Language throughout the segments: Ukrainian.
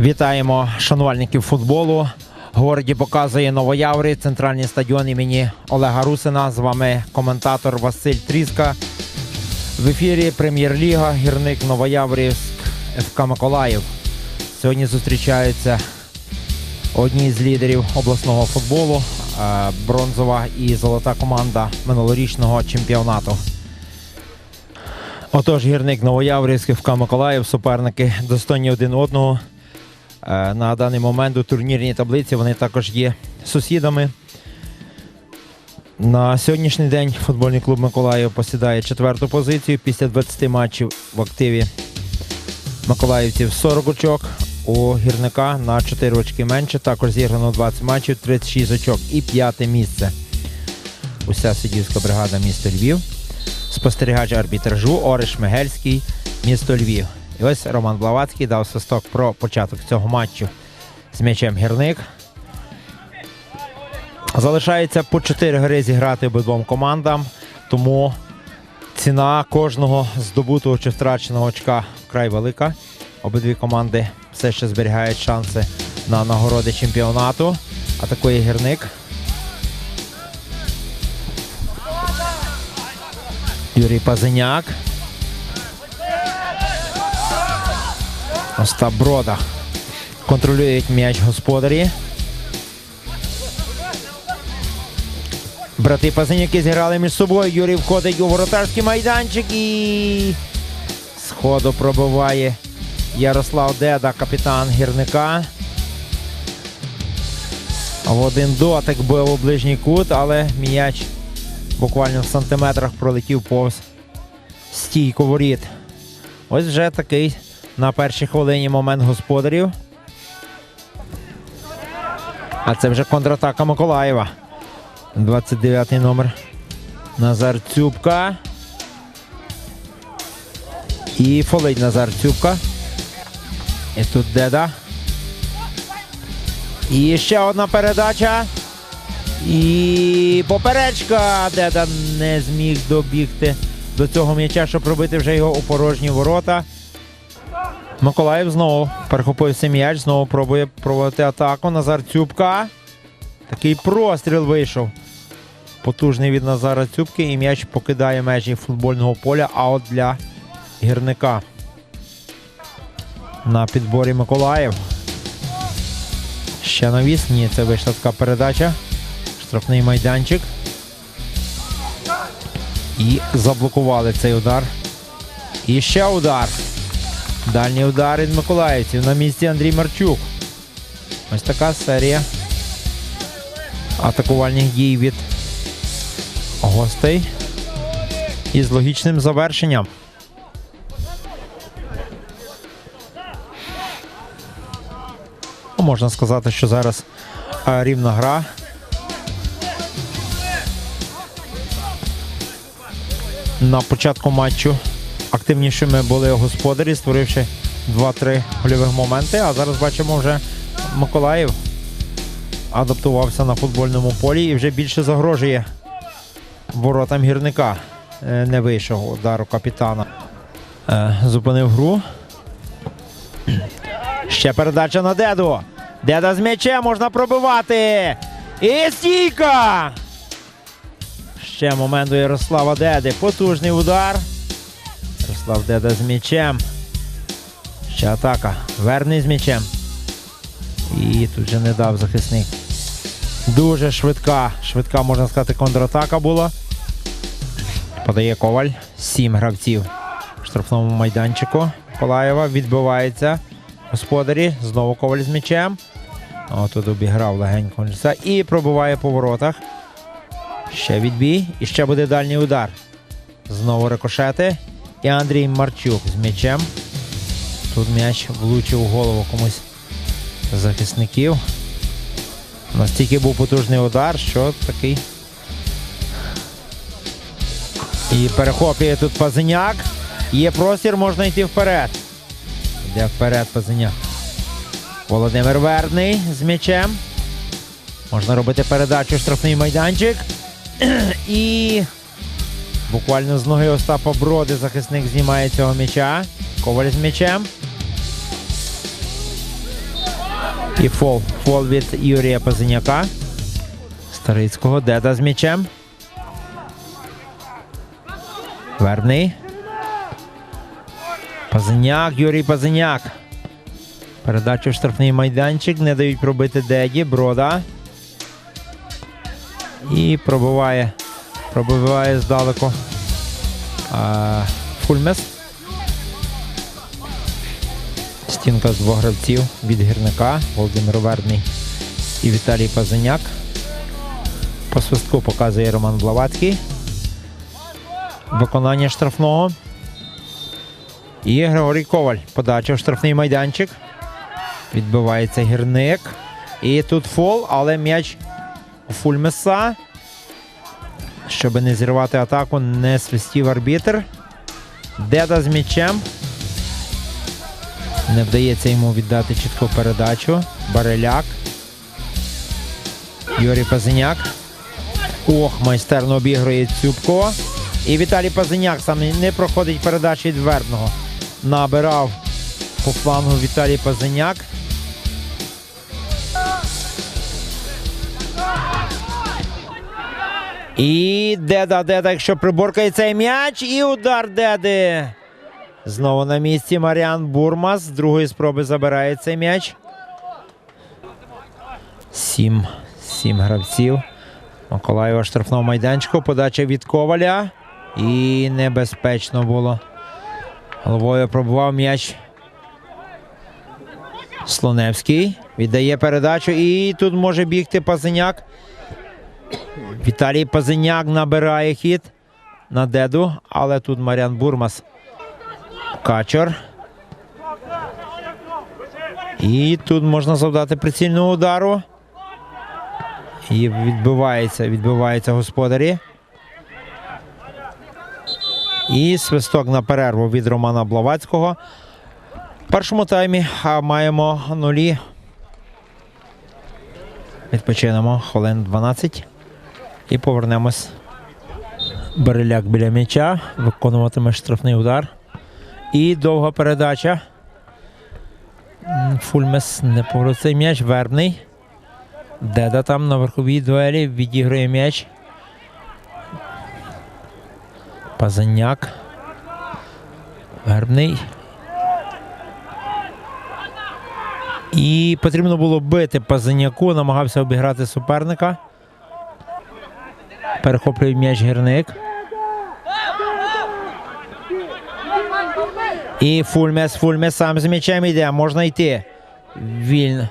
Вітаємо шанувальників футболу. Городі показує Новояври, центральний стадіон імені Олега Русина. З вами коментатор Василь Тріска. В ефірі Прем'єр-ліга, гірник Новояврівськ ФК Миколаїв. Сьогодні зустрічаються одні з лідерів обласного футболу е, бронзова і золота команда минулорічного чемпіонату. Отож, гірник Новояврівський ФК Миколаїв, суперники достойні один одного. Е, На даний момент у турнірній таблиці вони також є сусідами. На сьогоднішній день футбольний клуб Миколаїв посідає четверту позицію після 20 матчів в активі Миколаївців 40 очок. У гірника на 4 очки менше. Також зіграно 20 матчів, 36 очок і п'яте місце. Уся суддівська бригада міста Львів. Спостерігач арбітражу Ориш Мегельський, місто Львів. І ось Роман Блавацький дав свисток про початок цього матчу з м'ячем гірник. Залишається по 4 гри зіграти обидвом командам, тому ціна кожного здобутого чи втраченого очка вкрай велика. Обидві команди все ще зберігають шанси на нагороди чемпіонату. Атакує гірник. Юрій Пазиняк. Остап Брода. Контролюють м'яч господарі. Брати Пазиняки зіграли між собою. Юрій входить у воротарський майданчик і сходу пробиває Ярослав Деда, капітан гірника. В один дотик бив у ближній кут, але м'яч буквально в сантиметрах пролетів повз стійку воріт. Ось вже такий на першій хвилині момент господарів. А це вже контратака Миколаєва. 29-й номер Назар Цюбка. І фолить Назар Цюбка. І тут Деда. І ще одна передача. І поперечка. Деда не зміг добігти до цього м'яча, щоб робити вже його у порожні ворота. Миколаїв знову перехопився м'яч, знову пробує проводити атаку. Назар Цюбка. Такий простріл вийшов. Потужний від Назара Цюбки і м'яч покидає межі футбольного поля. А от для гірника на підборі Миколаїв. Ще навіс. Ні, це вийшла така передача. Штрафний майданчик. І заблокували цей удар. І ще удар. Дальній удар від Миколаївців. На місці Андрій Марчук. Ось така серія атакувальних дій від гостей. І з логічним завершенням. Ну, Можна сказати, що зараз е, рівна гра. На початку матчу активнішими були господарі, створивши 2-3 гольових моменти. А зараз бачимо вже Миколаїв адаптувався на футбольному полі і вже більше загрожує воротам гірника. Е, Не вийшов удару капітана. Е, Зупинив гру. Ще передача на Деду. Деда з м'ячем можна пробивати. І стійка! Ще момент у Ярослава Деди. Потужний удар. Ярослав Деда з м'ячем. Ще атака. Верний з м'ячем. І тут же не дав захисник. Дуже швидка. Швидка, можна сказати, контратака була. Подає коваль. Сім гравців в штрафному майданчику. Палаєва відбивається. Господарі. Знову коваль з м'ячем. О, тут обіграв легенько. І пробиває по воротах. Ще відбій. І ще буде дальній удар. Знову рикошети. І Андрій Марчук з м'ячем. Тут м'яч влучив у голову комусь з захисників. Настільки був потужний удар, що такий. І перехоплює тут Пазиняк. Є простір, можна йти вперед. Йде вперед Пазиняк. Володимир Верний з м'ячем. Можна робити передачу штрафний майданчик. І буквально з ноги Остапа Броди захисник знімає цього м'яча. Коваль з м'ячем. І фол. Фол від Юрія Пазиняка. Старицького. Деда з м'ячем. Вербний. Пазиняк, Юрій Пазиняк. Передачу в штрафний майданчик. Не дають пробити Деді. Брода. І пробиває. Пробиває здалеку. Фульмес. Стінка з двох гравців від гірника. Володимир Вербний і Віталій Пазиняк. По свистку показує Роман Блавацький. Виконання штрафного. І Григорій Коваль. Подача в штрафний майданчик. Відбивається гірник. І тут фол, але м'яч у Фульмеса. Щоб не зірвати атаку, не свистів арбітр. Деда з м'ячем. Не вдається йому віддати чітку передачу. Бареляк. Юрій Пазиняк. Ох, майстерно обігрує Цюбко. І Віталій Пазиняк сам не проходить передачі від Вербного. Набирав по флангу Віталій Пазиняк. І Деда, Деда, якщо приборкає цей м'яч, і удар Деди. Знову на місці Маріан Бурмас. З другої спроби забирає цей м'яч. Сім. Сім гравців. Миколаєва штрафного майданчику. Подача від Коваля. І небезпечно було. Головою пробував м'яч. Слоневський. Віддає передачу. І тут може бігти Пазиняк. Віталій Пазиняк набирає хід на деду, але тут Маріан Бурмас. Качор. І тут можна завдати прицільного удару. І відбивається, відбивається господарі. І свисток на перерву від Романа Блавацького. В першому таймі маємо нулі. Відпочинемо хвилин 12. І повернемось. Береляк біля м'яча. Виконуватиме штрафний удар. І довга передача. Фульмес не повернув м'яч. Вербний. Деда там на верховій дуелі відігрує м'яч. Пазаняк. Вербний. І потрібно було бити Пазаняку, намагався обіграти суперника. Перехоплює м'яч гірник. І Фульмес, Фульмес сам з м'ячем йде, можна йти. Вільно.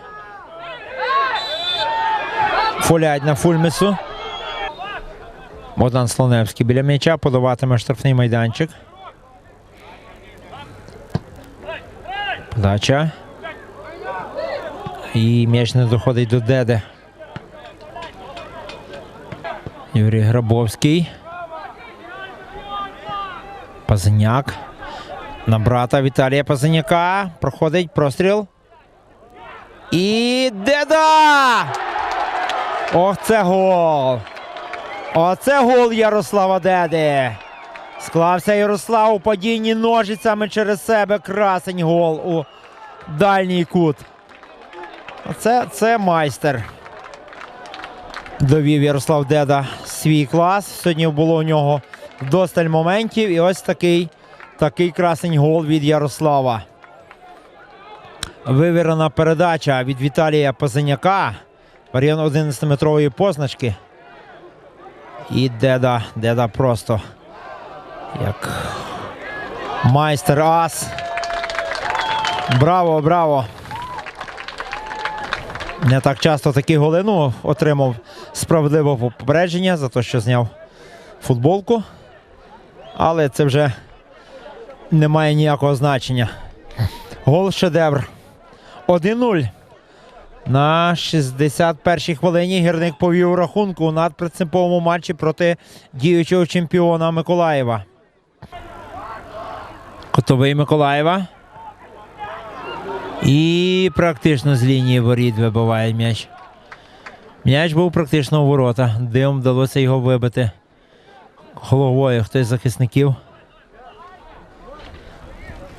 Фулять на Фульмесу. Богдан Слоневський біля м'яча подаватиме штрафний майданчик. Подача. І м'яч не доходить до Деде. Юрій Грабовський. Пазиняк. На брата Віталія Пазиняка. Проходить простріл. І Деда! Ох, це гол! Оце гол Ярослава Деди. Склався Ярослав у падінні ножицями через себе. Красень гол у дальній кут. Оце це майстер. Довів Ярослав Деда свій клас. Сьогодні було у нього досталь моментів. І ось такий, такий красень гол від Ярослава. Вивірена передача від Віталія Пазаняка. Варіант 11-метрової позначки. І Деда, Деда просто як майстер ас. Браво, браво. Не так часто такі голи. Ну, отримав справедливе попередження за те, що зняв футболку. Але це вже не має ніякого значення. Гол шедевр. 1-0. На 61-й хвилині гірник повів рахунку у надпринциповому матчі проти діючого чемпіона Миколаєва. Котовий Миколаєва. І практично з лінії воріт вибиває м'яч. М'яч був практично у ворота. Дим вдалося його вибити головою. Хтось з захисників.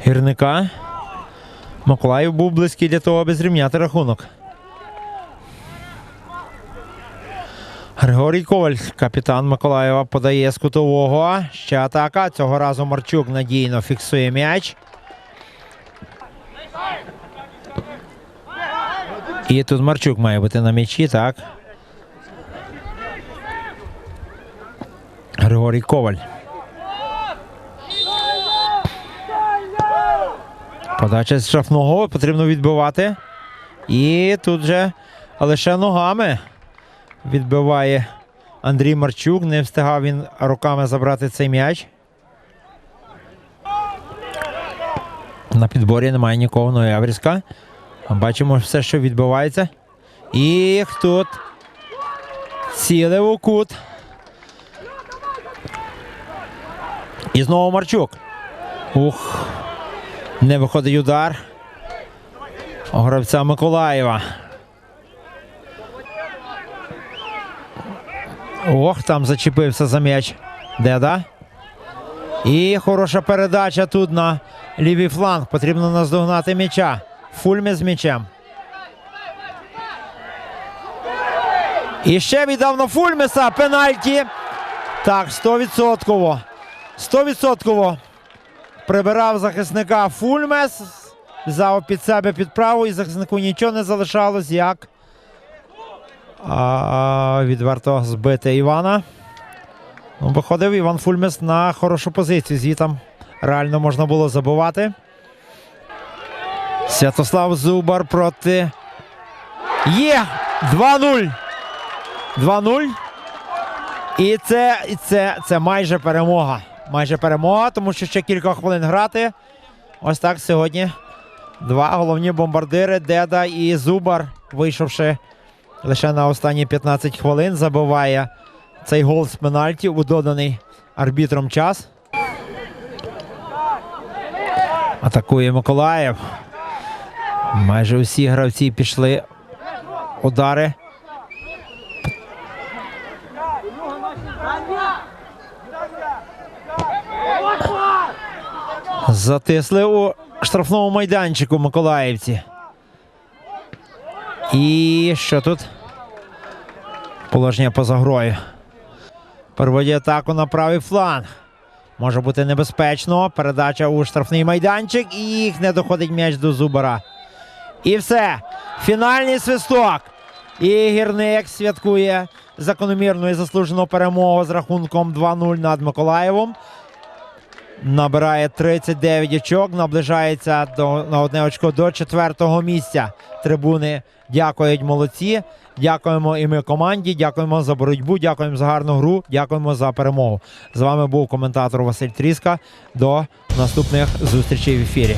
Гірника. Маклаїв був близький для того, аби зрівняти рахунок. Григорій Коваль, капітан Миколаєва, подає з кутового. Ще атака. Цього разу Марчук надійно фіксує м'яч. І тут Марчук має бути на м'ячі, так. Григорій Коваль. Подача з штрафного потрібно відбивати. І тут же лише ногами відбиває Андрій Марчук. Не встигав він руками забрати цей м'яч. На підборі немає нікого Ноябрьська. Бачимо все, що відбувається. І тут цілив у кут. І знову Марчук. Ух. Не виходить удар. Гравця Миколаєва. Ох, там зачепився за м'яч. Деда. І хороша передача тут на лівий фланг. Потрібно наздогнати м'яча. Фульме з м'ячем. І ще віддав на Фульмеса пенальті. Так, 100%. 100% прибирав захисника Фульмес. Взяв під себе підправу і захиснику нічого не залишалось, як а, відверто збити Івана. Ну, виходив Іван Фульмес на хорошу позицію. Звітом реально можна було забувати. Святослав Зубар проти. Є! 2-0. 2-0. І це, і це, це майже перемога. Майже перемога, тому що ще кілька хвилин грати. Ось так сьогодні. Два головні бомбардири Деда і Зубар, вийшовши лише на останні 15 хвилин, забиває цей гол з пенальті у доданий арбітром час. Атакує Миколаїв. Майже усі гравці пішли удари. Затисли у штрафному майданчику Миколаївці. І що тут? Положення поза грою. Проводять атаку на правий фланг. Може бути небезпечно. Передача у штрафний майданчик. І не доходить м'яч до Зубара. І все. Фінальний свисток. І гірник святкує закономірну і заслужену перемогу з рахунком 2-0 над Миколаєвом. Набирає 39 очок, наближається до, на одне очко до четвертого місця. Трибуни дякують молодці. Дякуємо і ми команді. Дякуємо за боротьбу, дякуємо за гарну гру, дякуємо за перемогу. З вами був коментатор Василь Тріска. До наступних зустрічей в ефірі.